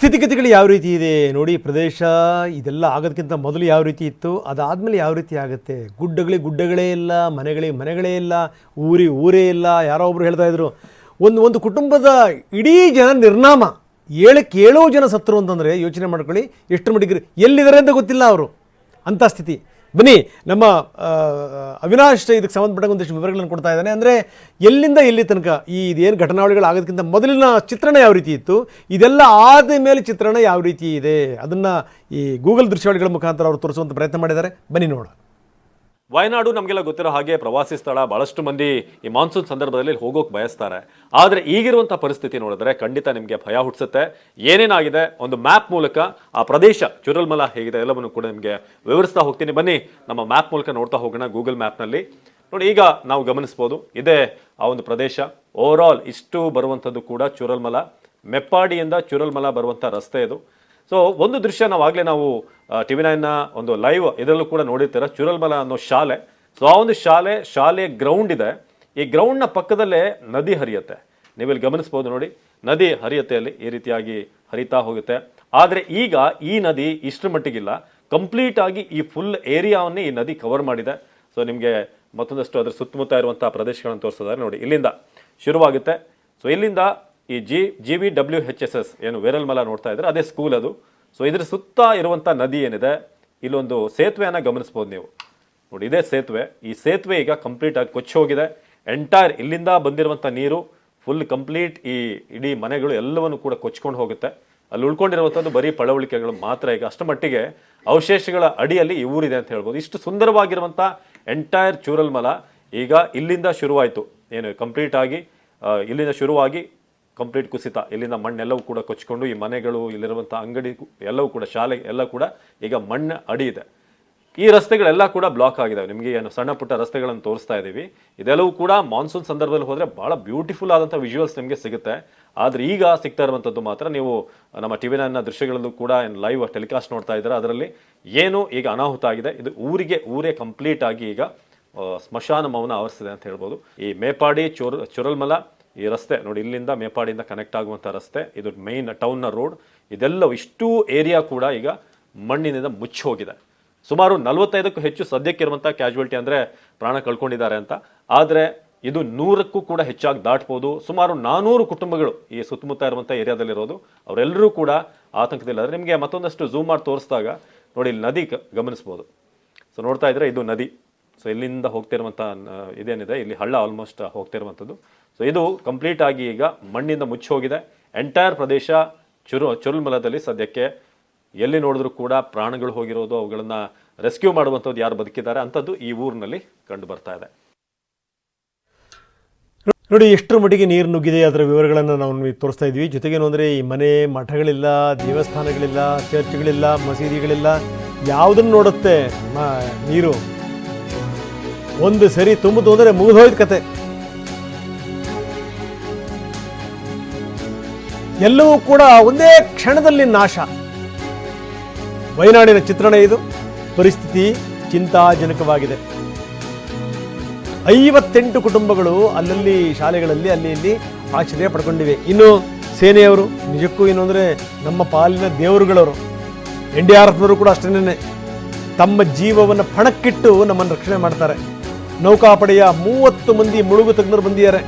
ಸ್ಥಿತಿಗತಿಗಳು ಯಾವ ರೀತಿ ಇದೆ ನೋಡಿ, ಪ್ರದೇಶ ಇದೆಲ್ಲ ಆಗೋದಕ್ಕಿಂತ ಮೊದಲು ಯಾವ ರೀತಿ ಇತ್ತು? ಅದಾದಮೇಲೆ ಯಾವ ರೀತಿ ಆಗುತ್ತೆ? ಗುಡ್ಡಗಳಿಗೆ ಗುಡ್ಡಗಳೇ ಇಲ್ಲ ಮನೆಗಳಿಗೆ ಮನೆಗಳೇ ಇಲ್ಲ, ಊರಿ ಊರೇ ಇಲ್ಲ, ಯಾರೋ ಒಬ್ರು ಹೇಳ್ತಾ ಇದ್ರು. ಒಂದು ಒಂದು ಕುಟುಂಬದ ಇಡೀ ಜನ ನಿರ್ನಾಮ ಏಳೋ ಜನ ಸತ್ರು ಅಂತಂದರೆ ಯೋಚನೆ ಮಾಡ್ಕೊಳ್ಳಿ ಎಷ್ಟು ಮಟ್ಟಿಗೆ ಎಲ್ಲಿದ್ದಾರೆ ಅಂತ ಗೊತ್ತಿಲ್ಲ ಅವರು. ಅಂಥ ಸ್ಥಿತಿ. ಬನ್ನಿ, ನಮ್ಮ ಅವಿನಾಶ್ ಇದಕ್ಕೆ ಸಂಬಂಧಪಟ್ಟ ಒಂದಿಷ್ಟು ವಿವರಗಳನ್ನು ಕೊಡ್ತಾ ಇದ್ದಾನೆ. ಅಂದರೆ, ಎಲ್ಲಿಂದ ಎಲ್ಲಿ ತನಕ ಈ ಇದೇನು ಘಟನಾವಳಿಗಳು ಆಗೋದಕ್ಕಿಂತ ಮೊದಲಿನ ಚಿತ್ರಣ ಯಾವ ರೀತಿ ಇತ್ತು? ಇದೆಲ್ಲ ಆದ ಮೇಲೆ ಚಿತ್ರಣ ಯಾವ ರೀತಿ ಇದೆ? ಅದನ್ನು ಈ ಗೂಗಲ್ ದೃಶ್ಯಾವಳಿಗಳ ಮುಖಾಂತರ ಅವರು ತೋರಿಸುವಂಥ ಪ್ರಯತ್ನ ಮಾಡಿದ್ದಾರೆ. ಬನ್ನಿ ನೋಡೋಣ. ವಯನಾಡು ನಮಗೆಲ್ಲ ಗೊತ್ತಿರೋ ಹಾಗೆ ಪ್ರವಾಸಿ ಸ್ಥಳ, ಬಹಳಷ್ಟು ಮಂದಿ ಈ ಮಾನ್ಸೂನ್ ಸಂದರ್ಭದಲ್ಲಿ ಹೋಗೋಕೆ ಬಯಸ್ತಾರೆ. ಆದರೆ ಈಗಿರುವಂಥ ಪರಿಸ್ಥಿತಿ ನೋಡಿದ್ರೆ ಖಂಡಿತ ನಿಮಗೆ ಭಯ ಹುಟ್ಟಿಸುತ್ತೆ ಏನೇನಾಗಿದೆ? ಒಂದು ಮ್ಯಾಪ್ ಮೂಲಕ ಆ ಪ್ರದೇಶ, ಚುರಲ್ಮಲ ಹೇಗಿದೆ, ಎಲ್ಲವನ್ನು ಕೂಡ ನಿಮಗೆ ವಿವರಿಸ್ತಾ ಹೋಗ್ತೀನಿ. ಬನ್ನಿ, ನಮ್ಮ ಮ್ಯಾಪ್ ಮೂಲಕ ನೋಡ್ತಾ ಹೋಗೋಣ ಗೂಗಲ್ ಮ್ಯಾಪ್ನಲ್ಲಿ. ನೋಡಿ, ಈಗ ನಾವು ಗಮನಿಸ್ಬೋದು, ಇದೇ ಆ ಒಂದು ಪ್ರದೇಶ. ಓವರ್ ಇಷ್ಟು ಬರುವಂಥದ್ದು ಕೂಡ ಚುರಲ್ಮಲ. ಮೆಪ್ಪಾಡಿಯಿಂದ ಚುರಲ್ಮಲ ಬರುವಂಥ ರಸ್ತೆ ಇದು. ಸೊ ಒಂದು ದೃಶ್ಯ ನಾವು ಆಗಲೇ ನಾವು ಟಿ ವಿ ನೈನ್ನ ಒಂದು ಲೈವ್ ಇದರಲ್ಲೂ ಕೂಡ ನೋಡಿರ್ತೀರ, ಚುರಲ್ಮಲ ಅನ್ನೋ ಶಾಲೆ. ಸೊ ಆ ಒಂದು ಶಾಲೆ ಶಾಲೆ ಗ್ರೌಂಡ್ ಇದೆ. ಈ ಗ್ರೌಂಡ್ನ ಪಕ್ಕದಲ್ಲೇ ನದಿ ಹರಿಯುತ್ತೆ. ನೀವಿಲ್ಲಿ ಗಮನಿಸ್ಬೋದು ನೋಡಿ, ನದಿ ಹರಿಯುತ್ತೆ ಅಲ್ಲಿ ಈ ರೀತಿಯಾಗಿ ಹರಿತಾ ಹೋಗುತ್ತೆ. ಆದರೆ ಈಗ ಈ ನದಿ ಇಷ್ಟರ ಮಟ್ಟಿಗಿಲ್ಲ. ಕಂಪ್ಲೀಟ್ ಆಗಿ ಈ ಫುಲ್ ಏರಿಯಾವನ್ನೇ ಈ ನದಿ ಕವರ್ ಮಾಡಿದೆ. ಸೊ ನಿಮಗೆ ಮತ್ತೊಂದಷ್ಟು ಅದರ ಸುತ್ತಮುತ್ತ ಇರುವಂಥ ಪ್ರದೇಶಗಳನ್ನು ತೋರಿಸಿದ್ದಾರೆ ನೋಡಿ. ಇಲ್ಲಿಂದ ಶುರುವಾಗುತ್ತೆ. ಸೊ ಇಲ್ಲಿಂದ ಈ G G V W H S S ಏನು ವೇರಲ್ಮಲ ನೋಡ್ತಾ ಇದ್ರೆ ಅದೇ ಸ್ಕೂಲ್ ಅದು. ಸೊ ಇದ್ರ ಸುತ್ತ ಇರುವಂಥ ನದಿ ಏನಿದೆ, ಇಲ್ಲೊಂದು ಸೇತುವೆಯನ್ನು ಗಮನಿಸ್ಬೋದು ನೀವು. ನೋಡಿ, ಇದೇ ಸೇತುವೆ. ಈ ಸೇತುವೆ ಈಗ ಕಂಪ್ಲೀಟ್ ಆಗಿ ಕೊಚ್ಚಿ ಹೋಗಿದೆ. ಎಂಟೈರ್ ಇಲ್ಲಿಂದ ಬಂದಿರುವಂಥ ನೀರು ಫುಲ್ ಕಂಪ್ಲೀಟ್ ಈ ಇಡೀ ಮನೆಗಳು ಎಲ್ಲವನ್ನು ಕೂಡ ಕೊಚ್ಕೊಂಡು ಹೋಗುತ್ತೆ. ಅಲ್ಲಿ ಉಳ್ಕೊಂಡಿರುವಂಥದ್ದು ಬರೀ ಪಳವಳಿಕೆಗಳು ಮಾತ್ರ. ಈಗ ಅಷ್ಟು ಮಟ್ಟಿಗೆ ಅವಶೇಷಗಳ ಅಡಿಯಲ್ಲಿ ಈ ಊರಿದೆ ಅಂತ ಹೇಳ್ಬೋದು. ಇಷ್ಟು ಸುಂದರವಾಗಿರುವಂಥ ಎಂಟೈರ್ ಚೂರಲ್ಮಲ ಈಗ ಇಲ್ಲಿಂದ ಶುರುವಾಯಿತು. ಏನು ಕಂಪ್ಲೀಟ್ ಆಗಿ ಇಲ್ಲಿಂದ ಶುರುವಾಗಿ ಕಂಪ್ಲೀಟ್ ಕುಸಿತ. ಇಲ್ಲಿಂದ ಮಣ್ಣೆಲ್ಲವೂ ಕೂಡ ಕೊಚ್ಕೊಂಡು ಈ ಮನೆಗಳು ಇಲ್ಲಿರುವಂಥ ಅಂಗಡಿ ಎಲ್ಲವೂ ಕೂಡ, ಶಾಲೆ ಎಲ್ಲ ಕೂಡ ಈಗ ಮಣ್ಣು ಅಡಿ ಇದೆ. ಈ ರಸ್ತೆಗಳೆಲ್ಲ ಕೂಡ ಬ್ಲಾಕ್ ಆಗಿದೆ ನಿಮಗೆ ಏನು ಸಣ್ಣ ಪುಟ್ಟ ರಸ್ತೆಗಳನ್ನು ತೋರಿಸ್ತಾ ಇದ್ದೀವಿ ಇದೆಲ್ಲವೂ ಕೂಡ ಮಾನ್ಸೂನ್ ಸಂದರ್ಭದಲ್ಲಿ ಹೋದರೆ ಭಾಳ ಬ್ಯೂಟಿಫುಲ್ ಆದಂಥ ವಿಜುವಲ್ಸ್ ನಿಮಗೆ ಸಿಗುತ್ತೆ. ಆದರೆ ಈಗ ಸಿಗ್ತಾ ಇರುವಂಥದ್ದು ಮಾತ್ರ ನೀವು ನಮ್ಮ ಟಿ ವಿ ನನ್ನ ದೃಶ್ಯಗಳಲ್ಲೂ ಕೂಡ ಲೈವ್ ಟೆಲಿಕಾಸ್ಟ್ ನೋಡ್ತಾ ಇದ್ದಾರೆ, ಅದರಲ್ಲಿ ಏನು ಈಗ ಅನಾಹುತ ಆಗಿದೆ. ಇದು ಊರಿಗೆ, ಊರೇ ಕಂಪ್ಲೀಟ್ ಆಗಿ ಈಗ ಸ್ಮಶಾನ ಮೌನ ಆವರಿಸಿದೆ ಅಂತ ಹೇಳ್ಬೋದು. ಈ ಮೇಪಾಡಿ, ಚೋರ್, ಚುರಲ್ಮಲ ಈ ರಸ್ತೆ ನೋಡಿ, ಇಲ್ಲಿಂದ ಮೇಪಾಡಿಯಿಂದ ಕನೆಕ್ಟ್ ಆಗುವಂಥ ರಸ್ತೆ, ಇದು ಮೈನ್ ಟೌನ್ನ ರೋಡ್ ಇದೆಲ್ಲವೂ ಇಷ್ಟೂ ಏರಿಯಾ ಕೂಡ ಈಗ ಮಣ್ಣಿನಿಂದ ಮುಚ್ಚಿ ಹೋಗಿದೆ. ಸುಮಾರು ನಲವತ್ತೈದಕ್ಕೂ ಹೆಚ್ಚು ಸದ್ಯಕ್ಕಿರುವಂಥ ಕ್ಯಾಶುವಲ್ಟಿ ಅಂದರೆ ಪ್ರಾಣ ಕಳ್ಕೊಂಡಿದ್ದಾರೆ ಅಂತ. ಆದರೆ ಇದು ನೂರಕ್ಕೂ ಕೂಡ ಹೆಚ್ಚಾಗಿ ದಾಟ್ಬೋದು. ಸುಮಾರು ನಾನೂರು ಕುಟುಂಬಗಳು ಈ ಸುತ್ತಮುತ್ತ ಇರುವಂಥ ಏರಿಯಾದಲ್ಲಿರೋದು ಅವರೆಲ್ಲರೂ ಕೂಡ ಆತಂಕದಲ್ಲಿದ್ದಾರೆ ನಿಮಗೆ ಮತ್ತೊಂದಷ್ಟು ಝೂಮ್ ಮಾಡಿ ತೋರಿಸಿದಾಗ ನೋಡಿ, ಇಲ್ಲಿ ನದಿ ಗಮನಿಸ್ಬೋದು. ಸೊ ನೋಡ್ತಾ ಇದ್ರೆ ಇದು ನದಿ. ಸೊ ಇಲ್ಲಿಂದ ಹೋಗ್ತಿರುವಂಥ ಇದೇನಿದೆ? ಇಲ್ಲಿ ಹಳ್ಳ ಆಲ್ಮೋಸ್ಟ್ ಹೋಗ್ತಿರುವಂಥದ್ದು. ಸೊ ಇದು ಕಂಪ್ಲೀಟ್ ಆಗಿ ಈಗ ಮಣ್ಣಿಂದ ಮುಚ್ಚಿ ಹೋಗಿದೆ. ಎಂಟೈರ್ ಪ್ರದೇಶ ಚುರು, ಚುರುಲ್ಮಲದಲ್ಲಿ ಸದ್ಯಕ್ಕೆ ಎಲ್ಲಿ ನೋಡಿದ್ರೂ ಕೂಡ ಪ್ರಾಣಗಳು ಹೋಗಿರೋದು, ಅವುಗಳನ್ನ ರೆಸ್ಕ್ಯೂ ಮಾಡುವಂಥದ್ದು ಯಾರು ಬದುಕಿದ್ದಾರೆ ಅಂಥದ್ದು ಈ ಊರಿನಲ್ಲಿ ಕಂಡು ಬರ್ತಾ ಇದೆ. ನೋಡಿ, ಎಷ್ಟರ ಮಟ್ಟಿಗೆ ನೀರು ನುಗ್ಗಿದೆ ಅದರ ವಿವರಗಳನ್ನು ನಾವು ತೋರಿಸ್ತಾ ಇದ್ವಿ ಜೊತೆಗೇನು ಅಂದರೆ ಈ ಮನೆ, ಮಠಗಳಿಲ್ಲ, ದೇವಸ್ಥಾನಗಳಿಲ್ಲ, ಚರ್ಚ್ಗಳಿಲ್ಲ, ಮಸೀದಿಗಳಿಲ್ಲ, ಯಾವುದನ್ನು ನೋಡುತ್ತೆ ನೀರು? ಒಂದು ಸರಿ ತುಂಬಿತು ಅಂದರೆ ಮುಗಿದೋಯ್ತು ಕತೆ. ಎಲ್ಲವೂ ಕೂಡ ಒಂದೇ ಕ್ಷಣದಲ್ಲಿ ನಾಶ. ವಯನಾಡಿನ ಚಿತ್ರಣ ಇದು. ಪರಿಸ್ಥಿತಿ ಚಿಂತಾಜನಕವಾಗಿದೆ. ಐವತ್ತೆಂಟು ಕುಟುಂಬಗಳು ಅಲ್ಲಲ್ಲಿ ಶಾಲೆಗಳಲ್ಲಿ ಅಲ್ಲಿ ಇಲ್ಲಿ ಆಶ್ರಯ ಪಡ್ಕೊಂಡಿವೆ. ಇನ್ನು ಸೇನೆಯವರು, ನಿಜಕ್ಕೂ ಏನು ಅಂದರೆ ನಮ್ಮ ಪಾಲಿನ ದೇವರುಗಳವರು, ಎನ್ ಡಿ ಆರ್ ಎಫ್ನವರು ಕೂಡ ಅಷ್ಟೇನೆ ತಮ್ಮ ಜೀವವನ್ನು ಪಣಕ್ಕಿಟ್ಟು ನಮ್ಮನ್ನು ರಕ್ಷಣೆ ಮಾಡ್ತಾರೆ. ನೌಕಾಪಡೆಯ ಮೂವತ್ತು ಮಂದಿ ಮುಳುಗು ತಜ್ಞರು ಬಂದಿದ್ದಾರೆ.